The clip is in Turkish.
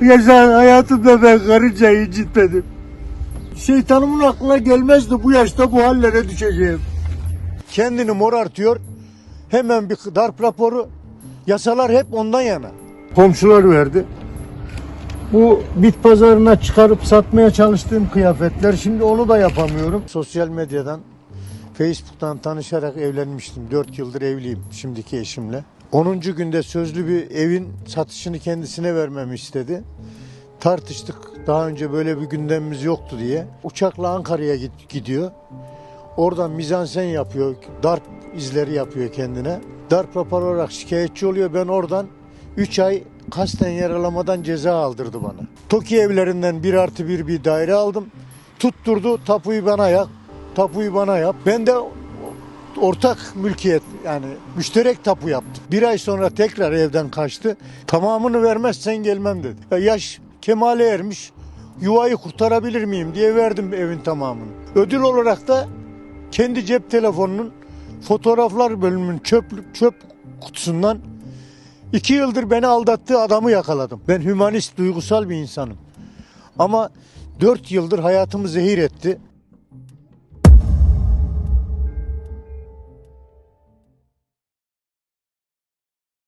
Yaşar hayatımda ben karıncayı incitmedim. Şeytanımın aklına gelmezdi bu yaşta bu hallere düşeceğim. Kendini morartıyor. Hemen bir darp raporu. Yasalar hep ondan yana. Komşular verdi. Bu bit pazarına çıkarıp satmaya çalıştığım kıyafetler şimdi onu da yapamıyorum. Sosyal medyadan Facebook'tan tanışarak evlenmiştim. 4 yıldır evliyim şimdiki eşimle. 10. günde sözlü bir evin satışını kendisine vermemi istedi. Tartıştık. Daha önce böyle bir gündemimiz yoktu diye. Uçakla Ankara'ya gidiyor. Oradan mizansen yapıyor. Darp izleri yapıyor kendine. Darp raporu olarak şikayetçi oluyor. Ben oradan 3 ay kasten yaralamadan ceza aldırdı bana. TOKİ evlerinden bir artı bir bir daire aldım. Tutturdu tapuyu bana yap. Tapuyu bana yap. Ben de ortak mülkiyet yani müşterek tapu yaptım. Bir ay sonra tekrar evden kaçtı. Tamamını vermezsen gelmem dedi. Ya yaş kemale ermiş. Yuvayı kurtarabilir miyim diye verdim evin tamamını. Ödül olarak da kendi cep telefonunun fotoğraflar bölümünün çöp, çöp kutusundan iki yıldır beni aldattığı adamı yakaladım. Ben hümanist, duygusal bir insanım. Ama dört yıldır hayatımı zehir etti.